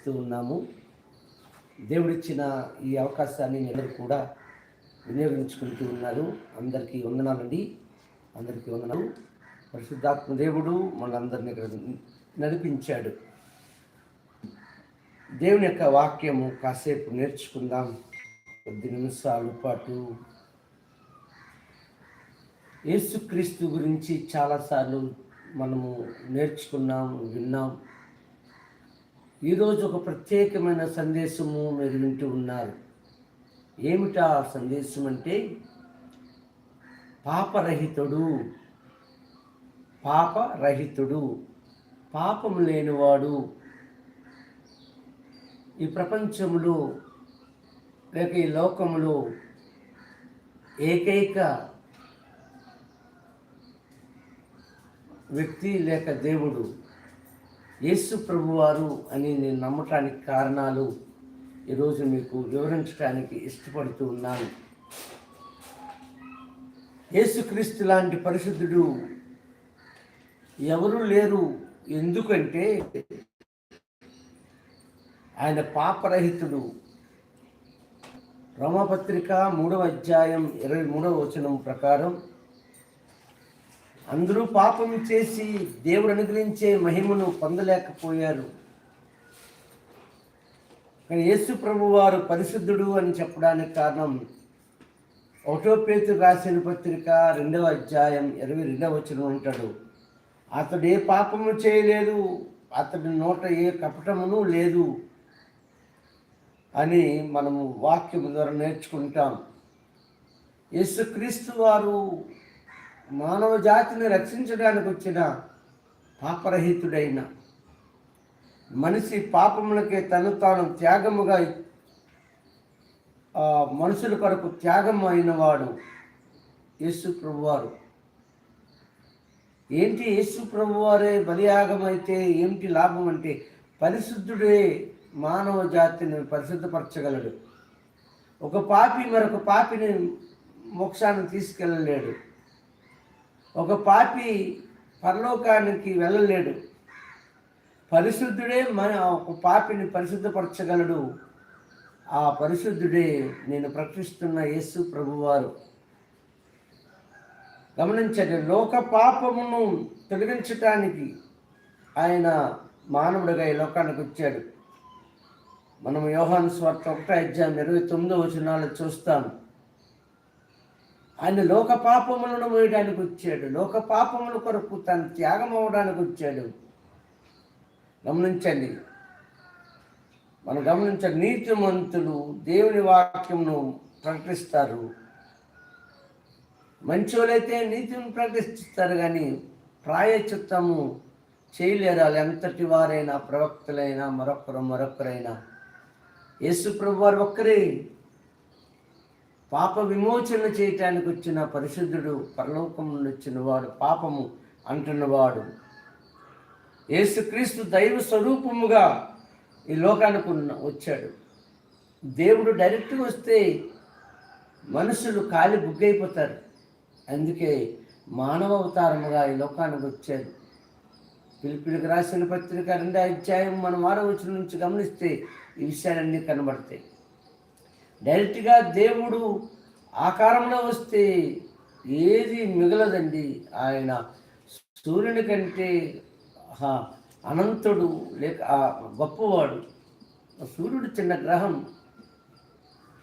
ఆశిస్తూ ఉన్నాము. దేవుడిచ్చిన ఈ అవకాశాన్ని అందరూ కూడా వినియోగించుకుంటూ ఉన్నారు. అందరికీ వందనాలండి. అందరికీ వందనాలు. పరిశుద్ధాత్మ దేవుడు మనందరినీ ఇక్కడ నడిపించాడు. దేవుని యొక్క వాక్యము కాసేపు నేర్చుకుందాం. కొద్ది నిమిషాల పాటు. యేసుక్రీస్తు గురించి చాలాసార్లు మనము నేర్చుకున్నాం విన్నాం. ఈరోజు ఒక ప్రత్యేకమైన సందేశము మీరు వింటూ ఉన్నారు. ఏమిటా సందేశం అంటే పాపరహితుడు పాపరహితుడు పాపం లేనివాడు. ఈ ప్రపంచంలో లేక ఈ లోకంలో ఏకైక వ్యక్తి లేక దేవుడు యేసు ప్రభువారు అని నేను నమ్మటానికి కారణాలు ఈరోజు మీకు వివరించడానికి ఇష్టపడుతూ ఉన్నాను. యేసుక్రీస్తు లాంటి పరిశుద్ధుడు ఎవరు లేరు ఎందుకంటే ఆయన పాపరహితుడు. రోమపత్రిక మూడవ అధ్యాయం ఇరవై మూడవ వచనం ప్రకారం అందరూ పాపం చేసి దేవుడు అనుగ్రహించే మహిమను పొందలేకపోయారు. కానీ యేసు ప్రభు వారు పరిశుద్ధుడు అని చెప్పడానికి కారణం ఒకటో రాసిన పత్రిక రెండవ అధ్యాయం ఇరవై రెండవ వచనం ఉంటాడు అతడు ఏ పాపము చేయలేదు అతడి నోట ఏ కపటమును లేదు అని మనము వాక్యం ద్వారా నేర్చుకుంటాం. యేసుక్రీస్తు వారు మానవ జాతిని రక్షించడానికి వచ్చిన పాపరహితుడైన మనిషి పాపములకే తను తాను త్యాగముగా మనుషుల కొరకు త్యాగం అయినవాడు యేసు ప్రభువారు. ఏంటి యేసు ప్రభువారే బలియాగమైతే ఏమిటి లాభం అంటే పరిశుద్ధుడే మానవ జాతిని పరిశుద్ధపరచగలడు. ఒక పాపి మరొక పాపిని మోక్షాన్ని తీసుకెళ్ళలేడు. ఒక పాపి పరలోకానికి వెళ్ళలేడు. పరిశుద్ధుడే మన ఒక పాపిని పరిశుద్ధపరచగలడు. ఆ పరిశుద్ధుడే నేను ప్రకటిస్తున్న యేసు ప్రభువారు. గమనించండి లోక పాపమును తొలగించటానికి ఆయన మానవుడిగా ఈ లోకానికి వచ్చాడు. మనం యోహాను స్వార్థ ఒకటో అధ్యాయం ఇరవై తొమ్మిదో వచనాలు చూస్తాము. ఆయన లోక పాపములను వేయడానికి వచ్చాడు. లోక పాపముల కొరకు తను త్యాగం అవ్వడానికి వచ్చాడు. గమనించండి. మనం గమనించండి. నీతిమంతులు దేవుని వాక్యంను ప్రకటిస్తారు. మంచోళ్ళైతే నీతిని ప్రకటిస్తారు కానీ ప్రాయచిత్తము చేయలేరు. వాళ్ళు ఎంతటి వారైనా ప్రవక్తలైనా మరొకరు మరొకరైనా. యేసు ప్రభు వారు ఒక్కరే పాప విమోచన చేయటానికి వచ్చిన పరిశుద్ధుడు పరలోకం నుండి వచ్చిన వాడు పాపము అంటున్నవాడు యేసుక్రీస్తు దైవ స్వరూపముగా ఈ లోకానికి ఉన్న వచ్చాడు. దేవుడు డైరెక్ట్గా వస్తే మనుషులు కాలి బుగ్గైపోతారు. అందుకే మానవ అవతారముగా ఈ లోకానికి వచ్చాడు పిలిపిలికి రాసిన పత్రిక రెండో అధ్యాయం మనం వారం వచ్చిన నుంచి గమనిస్తే ఈ విషయాలన్నీ కనబడతాయి. డైరెక్ట్గా దేవుడు ఆకారంలో వస్తే ఏది మిగలదండి. ఆయన సూర్యుని కంటే అనంతుడు లేక గొప్పవాడు. సూర్యుడు చిన్న గ్రహం.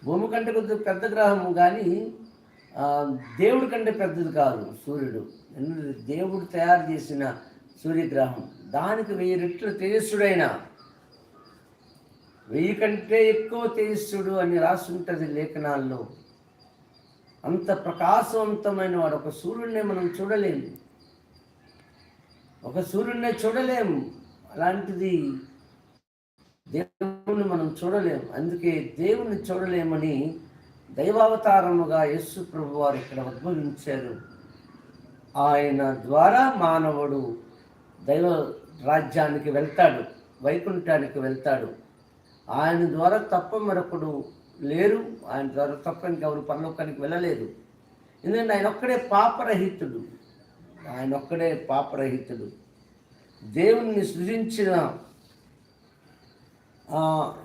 భూమి కంటే కొద్దిగా పెద్ద గ్రహం కానీ దేవుడి కంటే పెద్దది కాదు సూర్యుడు. దేవుడు తయారు చేసిన సూర్యగ్రహం. దానికి వెయ్యి రెట్లు తేజస్సుడైన వెయ్యి కంటే ఎక్కువ తేజస్సుడు అని రాసుంటుంది లేఖనాల్లో. అంత ప్రకాశవంతమైన వాడు ఒక సూర్యుడినే మనం చూడలేము. ఒక సూర్యుడినే చూడలేము. అలాంటిది దేవుణ్ణి మనం చూడలేము. అందుకే దేవుణ్ణి చూడలేమని దైవావతారముగా యస్సు ప్రభు వారు ఇక్కడ ఉద్భవించారు. ఆయన ద్వారా మానవుడు దైవ రాజ్యానికి వెళ్తాడు వైకుంఠానికి వెళ్తాడు. ఆయన ద్వారా తప్ప మరొకడు లేరు ఆయన ద్వారా తప్ప ఇంకెవరు పరలోకానికి వెళ్ళలేదు. ఎందుకంటే ఆయన ఒక్కడే పాపరహితుడు. ఆయన ఒక్కడే పాపరహితుడు. దేవుణ్ణి సృజించిన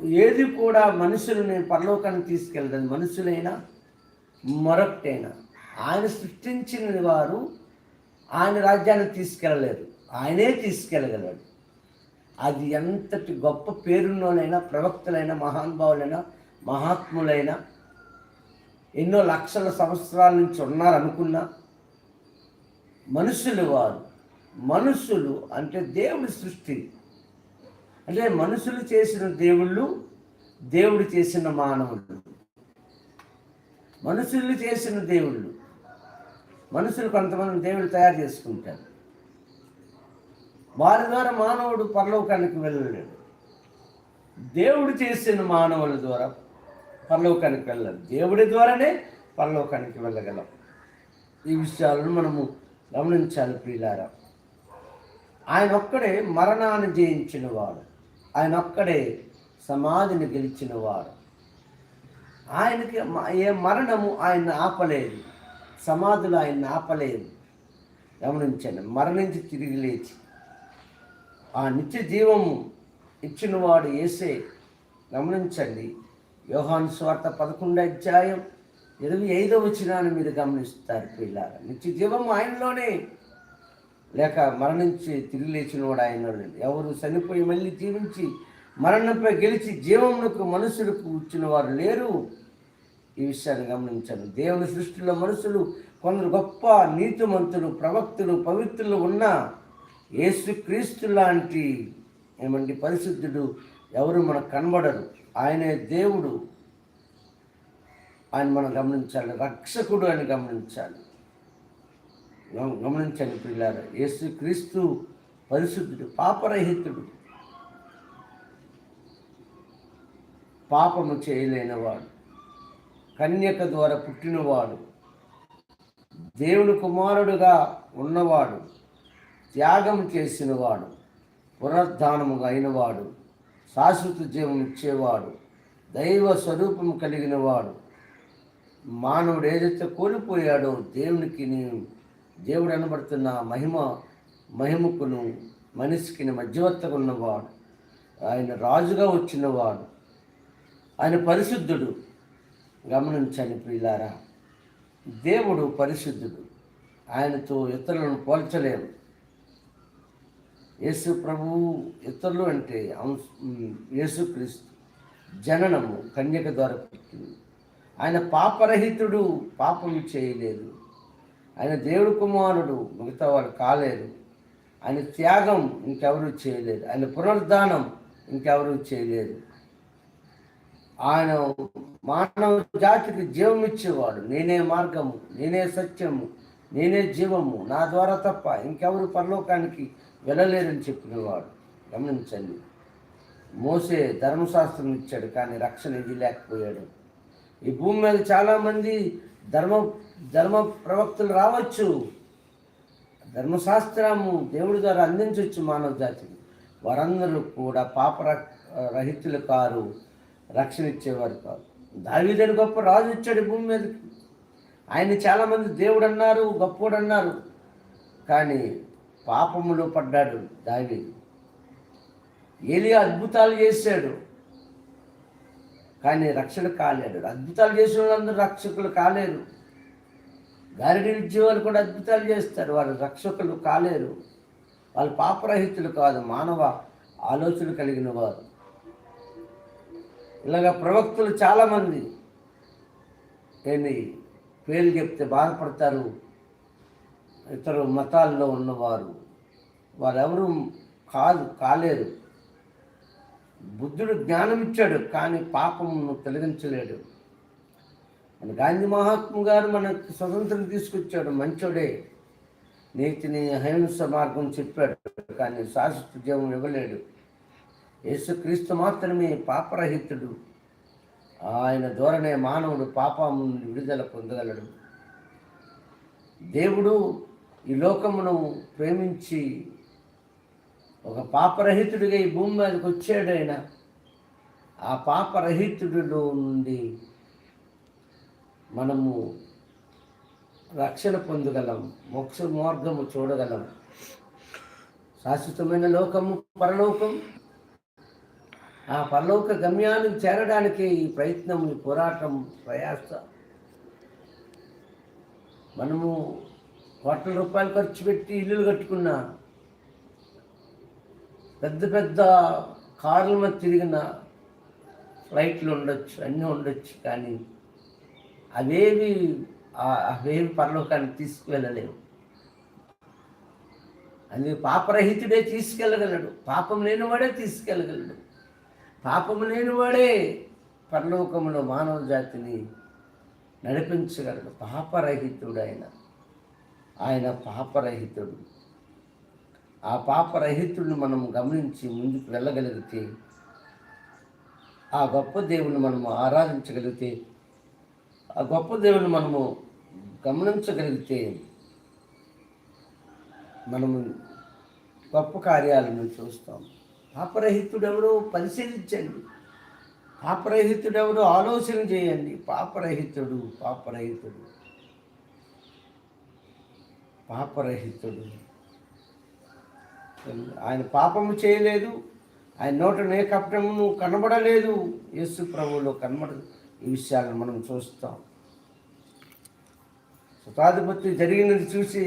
ఏది కూడా మనుషులని పరలోకానికి తీసుకెళ్ళదు మనుషులైనా మరొకటైనా. ఆయన సృష్టించిన వారు ఆయన రాజ్యాన్ని తీసుకెళ్ళలేరు ఆయనే తీసుకెళ్ళగలడు. అది ఎంతటి గొప్ప పేరున్నోనైనా ప్రవక్తలైనా మహానుభావులైనా మహాత్ములైనా ఎన్నో లక్షల సంవత్సరాల నుంచి ఉన్నారనుకున్నా మనుషులు వారు. మనుషులు అంటే దేవుడి సృష్టి. అంటే మనుషులు చేసిన దేవుళ్ళు దేవుడు చేసిన మానవులు. మనుషులు చేసిన దేవుళ్ళు. మనుషులు కొంతమంది దేవుళ్ళు తయారు చేసుకుంటారు. వారి ద్వారా మానవుడు పరలోకానికి వెళ్ళలేడు. దేవుడు చేసిన మానవుల ద్వారా పరలోకానికి వెళ్ళాలి. దేవుడి ద్వారానే పరలోకానికి వెళ్ళగలం. ఈ విషయాలను మనము గమనించాలి ప్రియులారా. ఆయన ఒక్కడే మరణాన్ని జయించిన వాడు. ఆయన ఒక్కడే సమాధిని గెలిచిన వాడు. ఆయనకి ఏ మరణము ఆయన ఆపలేదు. సమాధులు ఆయన ఆపలేదు. గమనించండి మరణించి తిరిగి లేచి ఆ నిత్య జీవము ఇచ్చినవాడు ఏసే గమనించండి. యోహాను స్వార్థ పదకొండు అధ్యాయం ఇరవై ఐదో వచ్చినాన్ని మీరు గమనిస్తారు పిల్లారా నిత్య జీవము ఆయనలోనే. లేక మరణించి తిరిగి లేచినవాడు ఆయన ఎవరు చనిపోయి మళ్ళీ జీవించి మరణంపై గెలిచి జీవమునకు మనుషులకు వచ్చిన వారు లేరు. ఈ విషయాన్ని గమనించాను దేవుని సృష్టిలో మనుషులు కొందరు గొప్ప నీతిమంతులు ప్రవక్తులు పవిత్రులు ఉన్న యేసుక్రీస్తు లాంటి ఏమండి పరిశుద్ధుడు ఎవరు మనకు కనబడరు. ఆయనే దేవుడు. ఆయన మనం గమనించాలి. రక్షకుడు అని గమనించాలి. గమనించాలి గమనించండి పిల్లారు పరిశుద్ధుడు పాపరహితుడు. పాపము చేయలేనివాడు. కన్యక ద్వారా పుట్టినవాడు. దేవుని కుమారుడుగా ఉన్నవాడు. త్యాగం చేసినవాడు పునరుద్ధానముగా అయినవాడు శాశ్వత జీవం ఇచ్చేవాడు దైవ స్వరూపం కలిగిన వాడు మానవుడు ఏదైతే కోల్పోయాడో దేవునికి నేను దేవుడు అనబడుతున్న మహిమ మహిమకును మనిషికి మధ్యవర్తగా ఉన్నవాడు. ఆయన రాజుగా వచ్చినవాడు. ఆయన పరిశుద్ధుడు. గమనించని ప్రియులారా దేవుడు పరిశుద్ధుడు. ఆయనతో ఇతరులను పోల్చలేము. యేసు ప్రభువు ఇతరులు అంటే అంశ- ఉమ్, యేసుక్రీస్తు జననము కన్యక ద్వారా పుట్టింది. ఆయన పాపరహితుడు పాపం చేయలేదు. ఆయన దేవుడు కుమారుడు మిగతా వారు కాలేదు ఆయన త్యాగం ఇంకెవరూ చేయలేదు ఆయన పునరుద్ధానం ఇంకెవరూ చేయలేదు ఆయన మానవ జాతికి జీవం ఇచ్చేవాడు. నేనే మార్గము నేనే సత్యము నేనే జీవము. నా ద్వారా తప్ప ఇంకెవరు పరలోకానికి వెళ్ళలేరని చెప్పినవాడు. గమనించండి. మోసే ధర్మశాస్త్రం ఇచ్చాడు కానీ రక్షణ ఇది లేకపోయాడు. ఈ భూమి మీద చాలామంది ధర్మ ధర్మ ప్రవక్తలు రావచ్చు. ధర్మశాస్త్రము దేవుడి ద్వారా అందించవచ్చు మానవ జాతికి. వారందరూ కూడా పాప ర- రహితులు కారు రక్షణ ఇచ్చేవారు కాదు దావీదని గొప్ప రాజు ఇచ్చాడు భూమి మీదకి. ఆయన చాలామంది దేవుడు అన్నారు గొప్పోడు అన్నారు కానీ పాపములో పడ్డాడు దావీదు. ఏలియా అద్భుతాలు చేశాడు. కానీ రక్షణ కాలేడు అద్భుతాలు చేసిన వాళ్ళందరూ రక్షకులు కాలేరు. గారిడి ఉద్యోగాలు కూడా అద్భుతాలు చేస్తారు. వారు రక్షకులు కాలేరు. వాళ్ళు పాపరహితులు కాదు మానవ ఆలోచన కలిగిన వారు. ఇలాగ ప్రవక్తలు చాలామంది ఏంటి పేర్లు చెప్తే బాధపడతారు. ఇతర మతాల్లో ఉన్నవారు వారెవరు కాదు కాలేరు. బుద్ధుడు జ్ఞానం ఇచ్చాడు కానీ పాపమును తొలగించలేడు. మన గాంధీ మహాత్మ గారు మనకు స్వతంత్రం తీసుకొచ్చాడు మంచోడే. నీతిని అహింస మార్గం చెప్పాడు కానీ శాశ్వత జీవం ఇవ్వలేడు. యేసుక్రీస్తు మాత్రమే పాపరహితుడు. ఆయన ధోరణే మానవుడు పాపం నుండి విడుదల పొందగలడు. దేవుడు ఈ లోకమును ప్రేమించి ఒక పాపరహితుడిగా ఈ భూమి మీదకి వచ్చాడైనా ఆ పాపరహితుడిలో నుండి మనము రక్షణ పొందగలం మోక్ష మార్గము చూడగలం. శాశ్వతమైన లోకము పరలోకం. ఆ పరలోక గమ్యానికి చేరడానికి ఈ ప్రయత్నం ఈ పోరాటం ప్రయాస. మనము కోట్ల రూపాయలు ఖర్చు పెట్టి ఇల్లులు కట్టుకున్నా పెద్ద పెద్ద కార్ల మీద తిరిగిన ఫ్లైట్లు ఉండొచ్చు అన్నీ ఉండొచ్చు కానీ అవేవి అవేవి పరలోకానికి తీసుకువెళ్ళలేవు. అది పాపరహితుడే తీసుకెళ్ళగలడు పాపం లేనివాడే తీసుకెళ్ళగలడు. పాపం లేనివాడే పరలోకంలో మానవ జాతిని నడిపించగలడు పాపరహితుడు ఆయన పాపరహితుడు. ఆ పాపరహితుడిని మనం గమనించి ముందుకు వెళ్ళగలిగితే ఆ గొప్ప దేవుని మనము ఆరాధించగలిగితే ఆ గొప్ప దేవుని మనము గమనించగలిగితే మనము గొప్ప కార్యాలను చూస్తాం. పాపరహితుడెవరో పరిశీలించండి. పాపరహితుడెవరో ఆలోచన చేయండి. పాపరహితుడు పాపరహితుడు. పాపరహితుడు. ఆయన పాపము చేయలేదు ఆయన నోట నే కపటము కనబడలేదు. యేసు ప్రభువులో కనబడదు ఈ విషయాలను మనం చూస్తాం. శతాధిపతి జరిగినది చూసి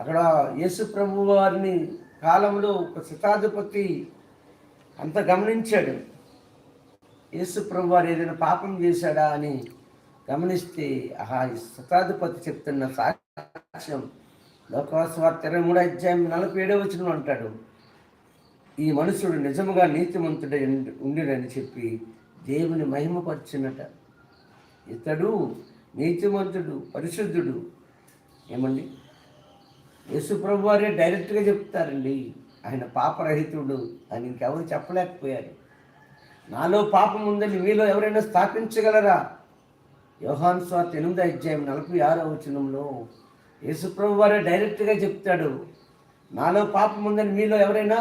అక్కడ యేసు ప్రభు వారిని కాలంలో ఒక శతాధిపతి అంత గమనించాడు. యేసు ప్రభు వారు ఏదైనా పాపం చేశాడా అని గమనిస్తే ఆహా శతాధిపతి చెప్తున్న సాక్ష్యం. లోకవాసవార్త ఇరవై మూడు అధ్యాయం నలభై ఏడవ వచ్చిన అంటాడు. ఈ మనుషుడు నిజముగా నీతిమంతుడై ఉండిడని చెప్పి దేవుని మహిమపరిచినట. ఇతడు నీతిమంతుడు పరిశుద్ధుడు. ఏమండి? యేసు వారే డైరెక్ట్గా చెప్తారండి. ఆయన పాపరహితుడు అని ఇంకెవరు చెప్పలేకపోయారు. నాలో పాపం ఉందని మీలో ఎవరైనా స్థాపించగలరా? యోహాన్ స్వార్థ ఎనిమిది అధ్యాయం నలభై ఆరో వచనంలో యేసుప్రభు వారు డైరెక్ట్గా చెప్తాడు. నాలో పాపం ఉందని మీలో ఎవరైనా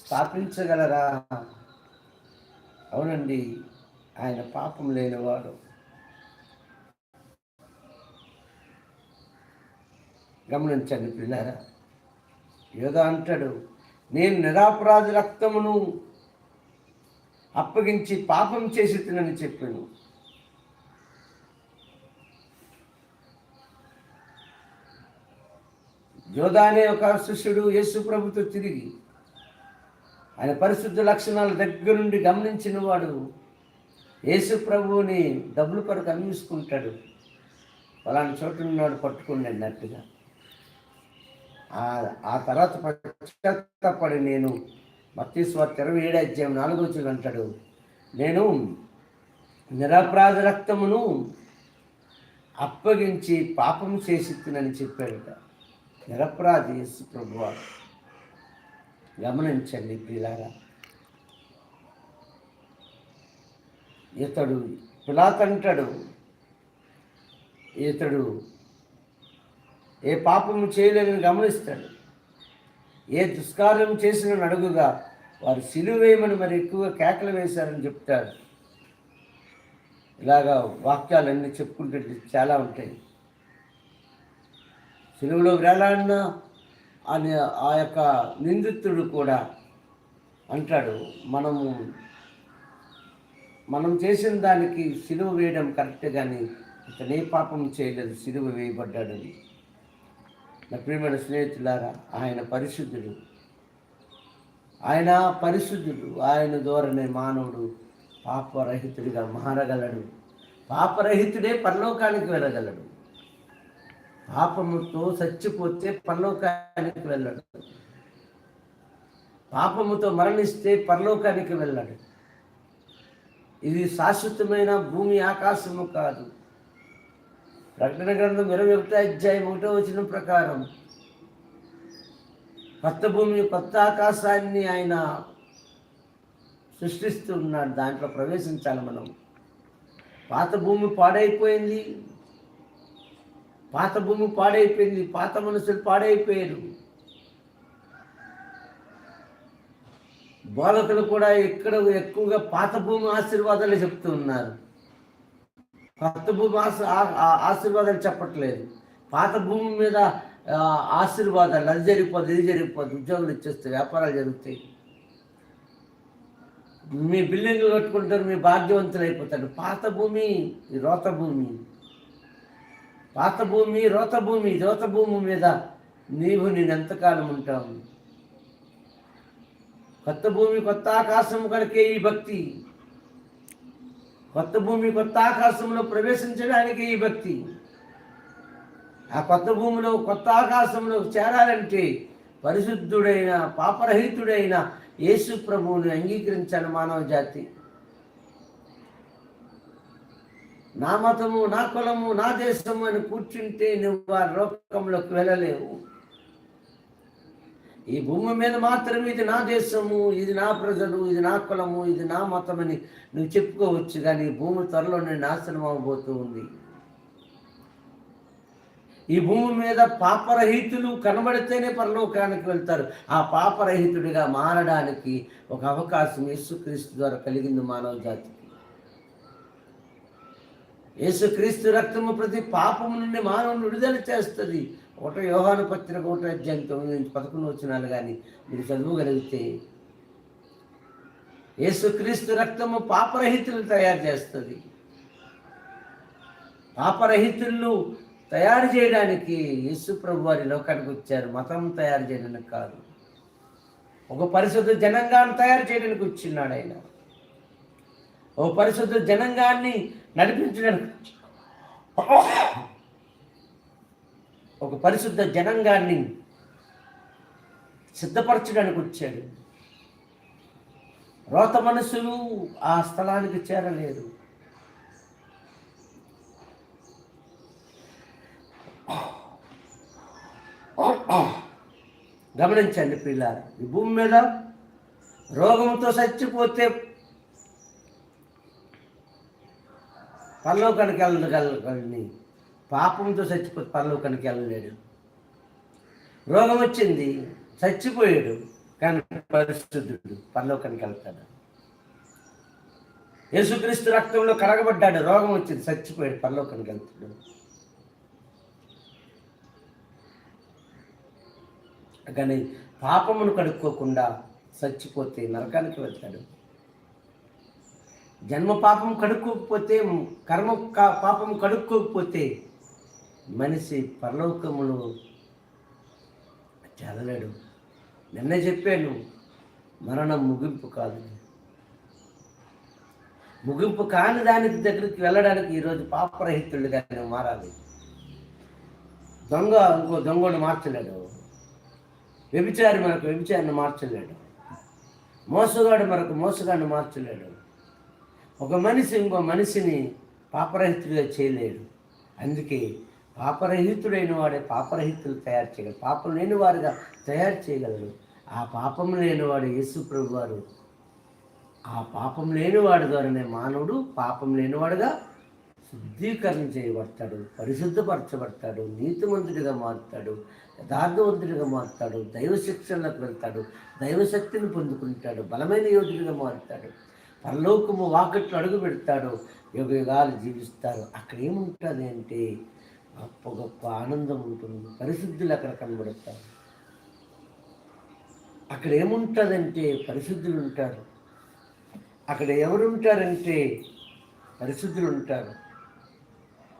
స్థాపించగలరా? అవునండి ఆయన పాపం లేనివాడు. గమనించండి పిల్లారా యోగా అంటాడు నేను నిరాపరాధ రక్తమును అప్పగించి పాపం చేసి తినని చెప్పాను. యోధా అనే ఒక శిష్యుడు యేసు ప్రభుతో తిరిగి ఆయన పరిశుద్ధ లక్షణాల దగ్గర నుండి గమనించిన వాడు యేసు ప్రభువుని డబ్బులు కొరకు అన్వేసుకుంటాడు ఫలాని చోటు ఉన్నాడు పట్టుకుని అన్నట్టుగా ఆ- తర్వాత పశ్చాత్తపడి నేను మత్తీశ్వర్ ఇరవై ఏడు అధ్యాయం నాలుగో చూడు అంటాడు. నేను నిరపరాధ రక్తమును అప్పగించి పాపం చేసి తినని చెప్పాడట. నిరపరాధి యేసు ప్రభువారు గమనించండి పిల్లారా ఇతడు పిలాతంటాడు ఇతడు ఏ పాపము చేయలేదని గమనిస్తాడు ఏ దుష్కార్యం చేసిన అడుగుగా వారు సిలువేయమని మరి ఎక్కువగా కేకలు వేశారని చెప్తారు. ఇలాగా వాక్యాలన్నీ చెప్పుకుంటే చాలా ఉంటాయి. సిలువలో వేలాడిన అని ఆ యొక్క నిందితుడు కూడా అంటాడు మనము మనం చేసిన దానికి సిలువ వేయడం కరెక్ట్ కానీ ఇతను ఏ పాపం చేయలేదు సిలువ వేయబడ్డాడు నా ప్రియమైన స్నేహితులారా ఆయన పరిశుద్ధుడు. ఆయన పరిశుద్ధుడు. ఆయన ద్వారానే మానవుడు పాపరహితుడిగా మారగలడు. పాపరహితుడే పరలోకానికి వెళ్ళగలడు. పాపముతో చచ్చిపోతే పరలోకానికి వెళ్ళడు. పాపముతో మరణిస్తే పరలోకానికి వెళ్ళాడు. ఇది శాశ్వతమైన భూమి ఆకాశము కాదు. ప్రకటన గ్రంథం ఇరవై ఒకటో అధ్యాయం ఒకటో వచ్చిన ప్రకారం కొత్త భూమి కొత్త ఆకాశాన్ని ఆయన సృష్టిస్తున్నాడు దాంట్లో ప్రవేశించాలి మనం. పాత భూమి పాడైపోయింది. పాత భూమి పాడైపోయింది పాత మనుషులు పాడైపోయారు. బోధకులు కూడా ఇక్కడ ఎక్కువగా పాత భూమి ఆశీర్వాదాలు చెప్తూ ఉన్నారు. కొత్త భూమి ఆశ ఆశీర్వాదాలు చెప్పట్లేదు. పాత భూమి మీద ఆశీర్వాదాలు అది జరిగిపోద్ది ఇది జరిగిపోద్ది ఉద్యోగులు ఇచ్చేస్తాయి వ్యాపారాలు జరుగుతాయి. మీ బిల్డింగ్లు కట్టుకుంటారు మీ భాగ్యవంతులు అయిపోతాడు పాత భూమి రోత భూమి. పాత భూమి రోత భూమి రోత భూమి మీద నీవు నేనెంతకాలం ఉంటావు. కొత్త భూమి కొత్త ఆకాశం కొరకే ఈ భక్తి. కొత్త భూమి కొత్త ఆకాశంలో ప్రవేశించడానికి ఈ భక్తి. ఆ కొత్త భూమిలో కొత్త ఆకాశంలో చేరాలంటే పరిశుద్ధుడైన పాపరహితుడైన యేసు ప్రభువుని అంగీకరించాలి మానవ జాతి. నా మతము నా కులము నా దేశము అని కూర్చుంటే నువ్వు ఆ లోకంలోకి వెళ్ళలేవు. ఈ భూమి మీద మాత్రమే ఇది నా దేశము ఇది నా ప్రజలు ఇది నా కులము ఇది నా మతం అని నువ్వు చెప్పుకోవచ్చు కానీ భూమి త్వరలోనే నాశనం అవబోతూ ఉంది. ఈ భూమి మీద పాపరహితులు కనబడితేనే పరలోకానికి వెళ్తారు. ఆ పాపరహితుడిగా మారడానికి ఒక అవకాశం యేసుక్రీస్తు ద్వారా కలిగింది మానవ జాతికి. యేసుక్రీస్తు రక్తము ప్రతి పాపము నుండి మానవుని విడుదల చేస్తుంది. ఒకటో యోహాను పత్రిక ఒకటో అధ్యాయం తొమ్మిది నుంచి పదకొండు వచ్చినాలు కానీ మీరు చదువుగలిగితే యేసుక్రీస్తు రక్తము పాపరహితులు తయారు చేస్తుంది. పాపరహితులను తయారు చేయడానికి యేసు ప్రభు వారి లోకానికి వచ్చారు. మతం తయారు చేయడానికి కాదు. ఒక పరిశుద్ధ జనంగాన్ని తయారు చేయడానికి వచ్చిన్నాడు ఆయన. ఓ పరిశుద్ధ జనంగాన్ని నడిపించగలరు. ఒక పరిశుద్ధ జనంగాన్ని సిద్ధపరచడానికి వచ్చాడు. రోత మనసులు ఆ స్థలానికి చేరలేదు. గమనించండి పిల్లలు ఈ భూమి మీద రోగంతో చచ్చిపోతే పరలోకానికి వెళ్ళగలని పాపంతో చచ్చిపోతే పరలోకానికి వెళ్ళలేడు. రోగం వచ్చింది చచ్చిపోయాడు కానీ పరిశుద్ధుడు పరలోకానికి వెళ్తాడు. యేసుక్రీస్తు రక్తంలో కరగబడ్డాడు రోగం వచ్చింది చచ్చిపోయాడు పరలోకానికి వెళ్తాడు. కానీ పాపమును కడుక్కోకుండా చచ్చిపోతే నరకానికి వెళ్తాడు. జన్మ పాపం కడుక్కోకపోతే కర్మ కా- పాపం కడుక్కోకపోతే మనిషి పరలోకములో చదలేడు. నిన్న చెప్పాను మరణం ముగింపు కాదు. ముగింపు కాని దానికి దగ్గరికి వెళ్ళడానికి ఈరోజు పాపరహితుడిగా నువ్వు మారాలి. దొంగ ఇంకో దొంగను మార్చలేడు. వ్యభిచారి మనకు వ్యభిచారిని మార్చలేడు. మోసగాడు మనకు మోసగాడిని మార్చలేడు. ఒక మనిషి ఇంకో మనిషిని పాపరహితుడిగా చేయలేడు. అందుకే పాపరహితుడైన వాడే పాపరహితులు తయారు చేయగలరు పాపం లేని వారుగా తయారు చేయగలరు ఆ పాపం లేనివాడు యేసు ప్రభు వారు ఆ పాపం లేనివాడు ద్వారానే మానవుడు పాపం లేనివాడుగా శుద్ధీకరణ చేయబడతాడు పరిశుద్ధపరచబడతాడు నీతిమంతుడిగా మారుతాడు యథార్థవంతుడిగా మారుతాడు దైవ శిక్షణలకు వెళ్తాడు దైవశక్తిని పొందుకుంటాడు బలమైన యోధుడిగా మారుతాడు. పరలోకము వాకట్లు అడుగు పెడతాడు యుగ యుగాలు జీవిస్తారు. అక్కడ ఏముంటుంది అంటే గొప్ప గొప్ప ఆనందం ఉంటుంది. పరిశుద్ధులు అక్కడ కనబడతారు. అక్కడ ఏముంటుందంటే పరిశుద్ధులు ఉంటారు. అక్కడ ఎవరు ఉంటారంటే పరిశుద్ధులు ఉంటారు.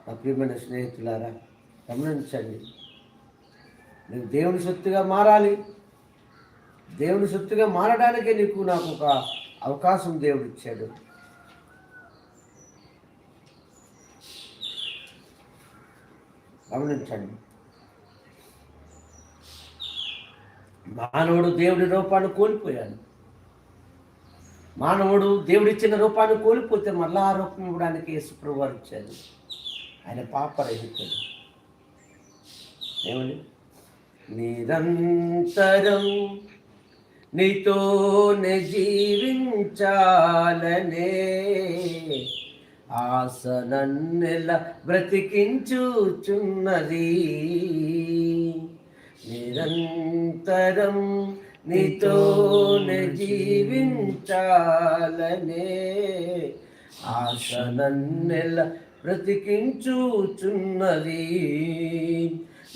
నా ప్రియమైన స్నేహితులారా గమనించండి. నువ్వు దేవుని సొత్తుగా మారాలి. దేవుని సొత్తుగా మారడానికే నీకు నాకు ఒక అవకాశం దేవుడు ఇచ్చాడు గమనించండి. మానవుడు దేవుడి రూపాన్ని కోల్పోయాడు. మానవుడు దేవుడిచ్చిన రూపాన్ని కోల్పోతే మళ్ళా ఆ రూపం ఇవ్వడానికి యేసుప్రభు వారు ఇచ్చారు. ఆయన పాపరహితుడు. ఏమని నిరంతరం నీతోనే జీవించాలనే ఆశ నన్నెల బ్రతికించుచున్నది. నిరంతరం నీతోనే జీవించాలనే ఆశ నన్నెల బ్రతికించుచున్నది.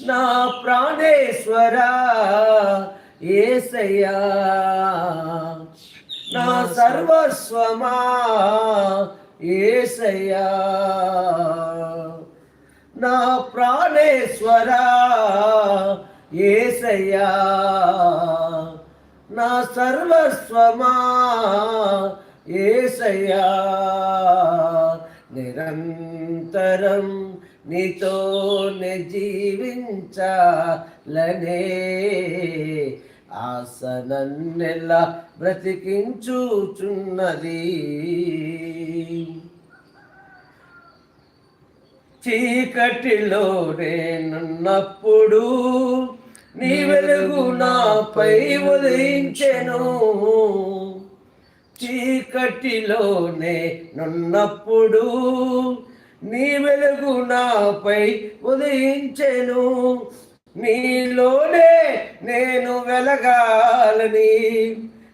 నా ప్రాణేశ్వరా ఏసయ్యా నా సర్వస్వమా? ఏసయ్యా నా ప్రాణేశ్వరా? ఏసయ్యా నా సర్వస్వమా? ఏసయ్యా నిరంతరం నీతోనే జీవించాలనే ఆసనన్నెలా బ్రతికించుచున్నది. చీకటిలో నేనున్నప్పుడు నీ వెలుగు నాపై ఉదయించెను చీకటిలోనే నున్నప్పుడు నీ వెలుగు నాపై ఉదయించెను నీలోనే నేను వెలగాలని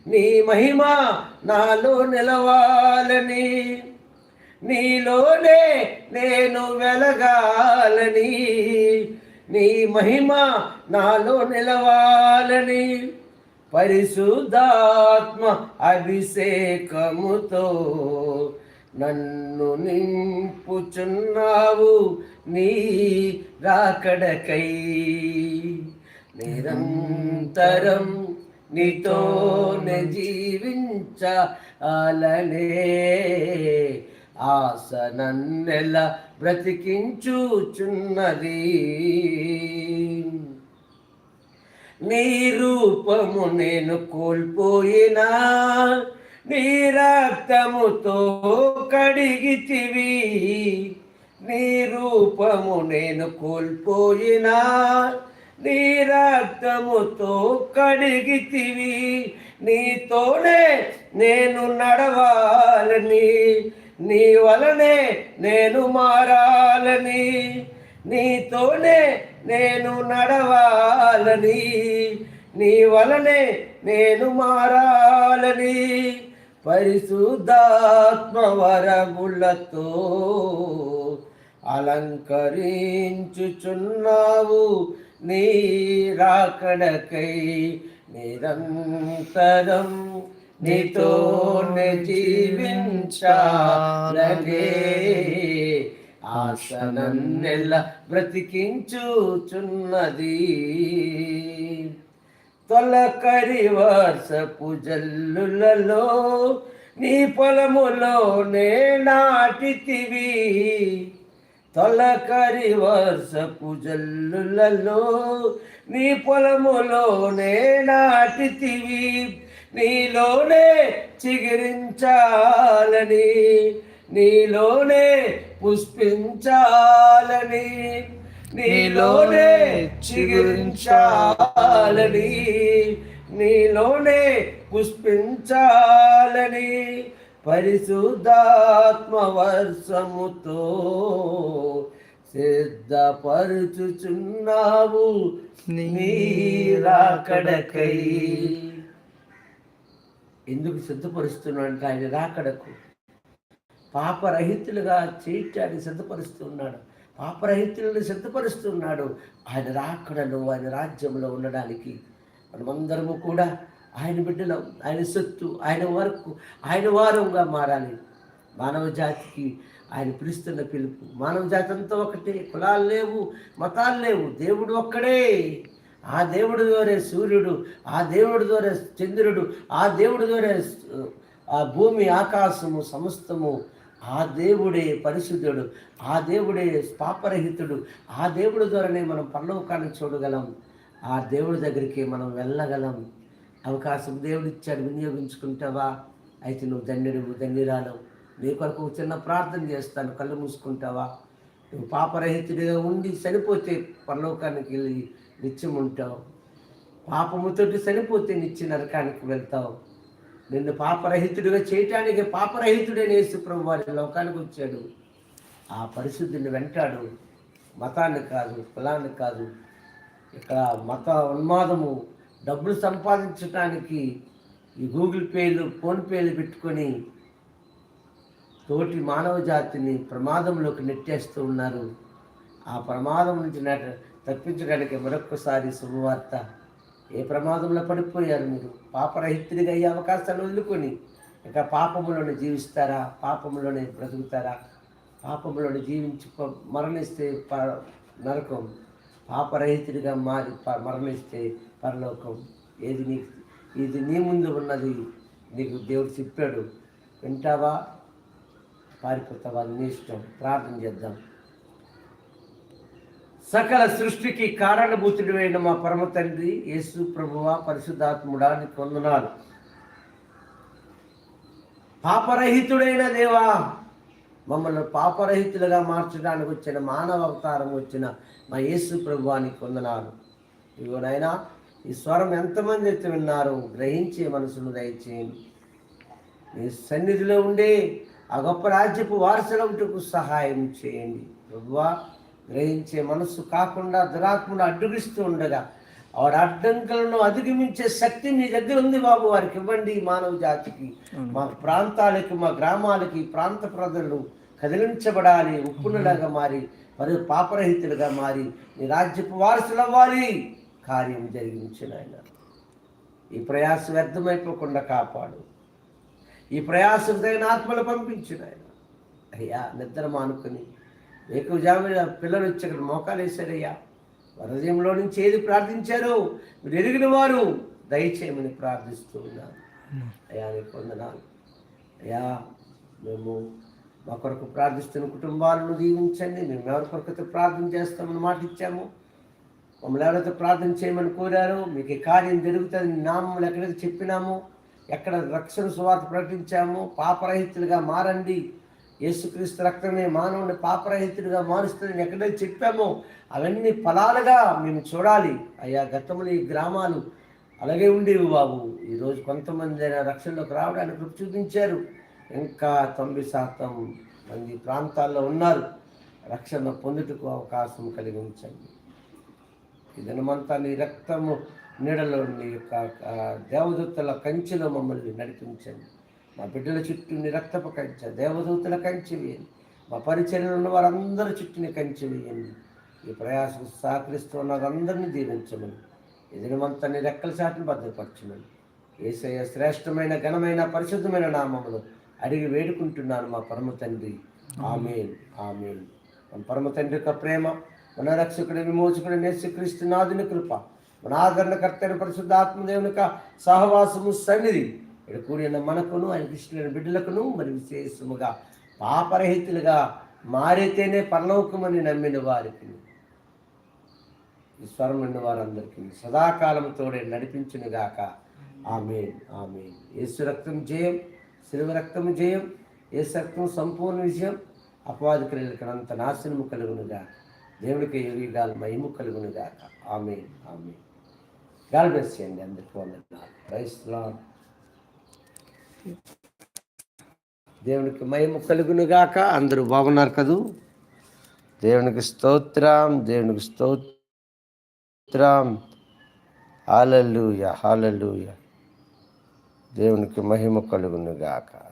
నీ మహిమ నాలో నిలవాలని నీలోనే నేను వెలగాలని నీ మహిమ నాలో నిలవాలని పరిశుద్ధాత్మ అభిషేకముతో నన్ను నింపుచున్నావు నీ రాకడకై. నిరంతరం నీతోనే జీవించాలనే ఆశ నన్నెల బ్రతికించుచున్నది. నీ రూపము నేను కోల్పోయినా నీ రక్తముతో కడిగితివి నీ రూపము నేను కోల్పోయినా నీ రక్తముతో కడిగితివి నీతోనే నేను నడవాలని నీ వలనే నేను మారాలని నీతోనే నేను నడవాలని నీ వలనే నేను మారాలని. పరిశుద్ధాత్మ వరములతో అలంకరించుచున్నావు నీ రాకడకై నిరంతరం జీవించాలే జీవించాలనే నెల బ్రతికించుచున్నది. తొలకరి వర్షపు జల్లులలో నీ పొలములోనే నాటితివి. తొలకరి వర్షపు జల్లులలో నీ పొలములోనే నాటితివి. నీలోనే చిగిరించాలని నీలోనే పుష్పించాలని. నీలోనే చిగురించాలని నీలోనే పుష్పించాలని పరిశుద్ధాత్మ వర్షముతో సిద్ధపరుచుచున్నావు నీ రాకడకై ఎందుకు సిద్ధపరుస్తున్నాడు ఆయన రాకడకు? పాపరహితులుగా చేయటాన్ని సిద్ధపరుస్తున్నాడు పాపరహితులను సిద్ధపరుస్తున్నాడు. ఆయన రాకడలో ఆయన రాజ్యంలో ఉండడానికి మనమందరము కూడా ఆయన బిడ్డలం ఆయన సొత్తు ఆయన వరకు ఆయన వారంగా మారాలి. మానవ జాతికి ఆయన పిలుస్తున్న పిలుపు. మానవ జాతి అంతా ఒకటే. కులాలు లేవు మతాలు లేవు. దేవుడు ఒక్కడే. ఆ దేవుడి ద్వారా సూర్యుడు ఆ దేవుడి ద్వారా చంద్రుడు ఆ దేవుడి ద్వారా ఆ భూమి ఆకాశము సమస్తము ఆ దేవుడే పరిశుద్ధుడు ఆ దేవుడే పాపరహితుడు ఆ దేవుడి ద్వారానే మనం పరలోకాన్ని చూడగలం ఆ దేవుడి దగ్గరికి మనం వెళ్ళగలం. అవకాశం దేవుడు ఇచ్చాడు వినియోగించుకుంటావా? అయితే నువ్వు ధన్యుడు ధన్యురాలవు నీ కొరకు చిన్న ప్రార్థన చేస్తాను కళ్ళు మూసుకుంటావా? నువ్వు పాపరహితుడిగా ఉండి చనిపోతే పరలోకానికి వెళ్ళి నిత్యం ఉంటావు. పాపముతోటి చనిపోతే నిత్య నరకానికి వెళ్తావు. నిన్ను పాపరహితుడిగా చేయటానికి పాపరహితుడైన యేసుప్రభు వారి లోకానికి వచ్చాడు. ఆ పరిశుద్ధిని వెంటాడు. మతాన్ని కాదు కులాన్ని కాదు ఇక్కడ మత ఉన్మాదము డబ్బులు సంపాదించడానికి ఈ గూగుల్ పేలు ఫోన్పేలు పెట్టుకొని తోటి మానవ జాతిని ప్రమాదంలోకి నెట్టేస్తూ ఉన్నారు. ఆ ప్రమాదం నుంచి నెట తప్పించడానికి మరొక్కసారి శుభవార్త ఏ ప్రమాదంలో పడిపోయారు మీరు? పాపరహితుడిగా అయ్యే అవకాశాలు వదులుకొని. ఇంకా పాపములోనే జీవిస్తారా? పాపములోనే బ్రతుకుతారా? పాపములోనే జీవించి మరణిస్తే ప నరకం. పాపరహితుడిగా మారి ప- మరణిస్తే పరలోకం. ఏది నీకు ఇది నీ ముందు ఉన్నది. నీకు దేవుడు చెప్పాడు. వింటావా? పారిపోతావా? నీ ఇష్టం. ప్రార్థన చేద్దాం. సకల సృష్టికి కారణభూతుడైన మా పరమ తండ్రి యేసు ప్రభువ పరిశుద్ధాత్ముడా నీకు వందనాలు పాపరహితుడైన దేవా మమ్మల్ని పాపరహితులుగా మార్చడానికి వచ్చిన మానవ అవతారం వచ్చిన మా యేసు ప్రభువానికి వందనాలు ఇదిగోనైనా ఈ స్వరం ఎంతమంది అయితే విన్నారు గ్రహించే మనసును దయచేయండి. నీ సన్నిధిలో ఉండే ఆ గొప్ప రాజ్యపు వారసులకు సహాయం చేయండి. ప్రభువా గ్రహించే మనస్సు కాకుండా దురాత్మను అడ్డుగిస్తూ ఉండగా వారి అడ్డంకులను అధిగమించే శక్తి మీ దగ్గర ఉంది బాబు. వారికి ఇవ్వండి మానవ జాతికి మా ప్రాంతాలకి మా గ్రామాలకి ప్రాంత ప్రజలు కదిలించబడాలి ఉప్పునులాగా మారి మరి పాపరహితులుగా మారి నీ రాజ్యపు వారసులు అవ్వాలి. కార్యం జరిగించిన ఆయన ఈ ప్రయాస వ్యర్థమైపోకుండా కాపాడు. ఈ ప్రయాసం తగిన ఆత్మలు పంపించిన ఆయన అయ్యా నిద్ర మానుకొని వేకువజామున పిల్లలు వచ్చి అక్కడ మోకాలు వేశారయ్యా. హృదయంలో నుంచి ఏది ప్రార్థించారో? మీరు ఎరిగిన వారు దయచేయమని ప్రార్థిస్తూ ఉన్నాను. అయ్యా నీకు వందనాలు. అయ్యా మేము మా కొరకు ప్రార్థిస్తున్న కుటుంబాలను దీవించండి. మేము ఎవరి కొరకైతే ప్రార్థన చేస్తామని మాట ఇచ్చాము. మమ్మల్ని ఎవరైతే ప్రార్థన చేయమని కోరారో మీకు ఈ కార్యం జరుగుతుంది. నామములు ఎక్కడైతే చెప్పినామో ఎక్కడ రక్షణ సువార్త ప్రకటించామో పాపరహితులుగా మారండి. యేసుక్రీస్తు రక్తమే మానవుని పాపరహితుడిగా మారుస్తుందని ఎక్కడైతే చెప్పామో అవన్నీ ఫలాలుగా మేము చూడాలి. అయ్యా గతంలో ఈ గ్రామాలు అలాగే ఉండేవి బాబు. ఈరోజు కొంతమంది అయినా రక్షణలోకి రావడానికి కృప చూపించారు. ఇంకా తొంభై శాతం మంది ప్రాంతాల్లో ఉన్నారు. రక్షణ పొందుటకు అవకాశం కలిగించండి ఈ దినమంతా నీ రక్తము నీడలో నీ యొక్క ఆ, దేవదూతల కంచెలో మమ్మల్ని నడిపించండి. మా బిడ్డల చుట్టూ నిరక్తపు కంచె దేవదూతల కంచె వేయండి. మా పరిచర్యలో ఉన్న వారందరి చుట్టూ కంచె వేయండి. ఈ ప్రయాసం సహకరిస్తున్న వారందరినీ దీవించమని ఈ నీ రెక్కల చాటును భద్రపరచమని ఏసయ్య శ్రేష్టమైన ఘనమైన పరిశుద్ధమైన నామములు అడిగి వేడుకుంటున్నాను మా పరమ తండ్రి. ఆమెన్. ఆమెన్. మన పరమ తండ్రి యొక్క ప్రేమ మన రక్షకుడు విమోచకుడు నేసుక్రీస్తు నాదుని కృప మన ఆదరణకర్తైన పరిశుద్ధ ఆత్మదేవుని సహవాసము సన్నిధి ఇక్కడ కూడిన మనకును ఆయన కృష్ణుని బిడ్డలకును మరి విశేషముగా పాపరహితులుగా మారితేనే పరలోకమని నమ్మిన వారికి ఈ స్వరం విన్న వారందరికీ సదాకాలంతోడే నడిపించును గాక ఆమె ఆమె యేసు రక్తం జయం శిలువ రక్తం జయం యేసు రక్తం సంపూర్ణ విజయం అపవాది క్రియలకనంత నాశనము కలుగునుగా దేవుడికి యుగాలు మహిము కలుగునుగాక. ఆమె ఆమె గాడ్ బ్లెస్ చేయండి అందరికీ వందనాలు. ప్రైస్ దేవునికి మహిమ కలుగునుగాక. అందరూ బాగున్నారు కదూ? దేవునికి స్తోత్రం దేవునికి స్తోత్రం. హాలూయ హాలూయ దేవునికి మహిమ కలుగునుగాక.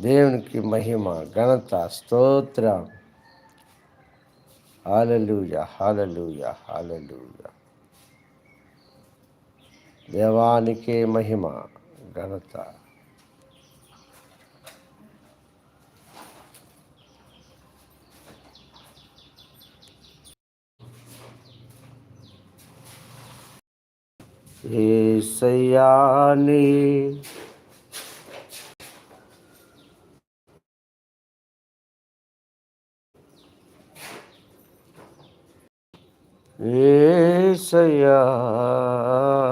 దేవునికి మహిమ ఘనత స్తోత్రం. హాలూయ హాలూయ హాలూయ దేవానికే మహిమ ఘనత. ఏసయ్యాని ఏసయ్యా.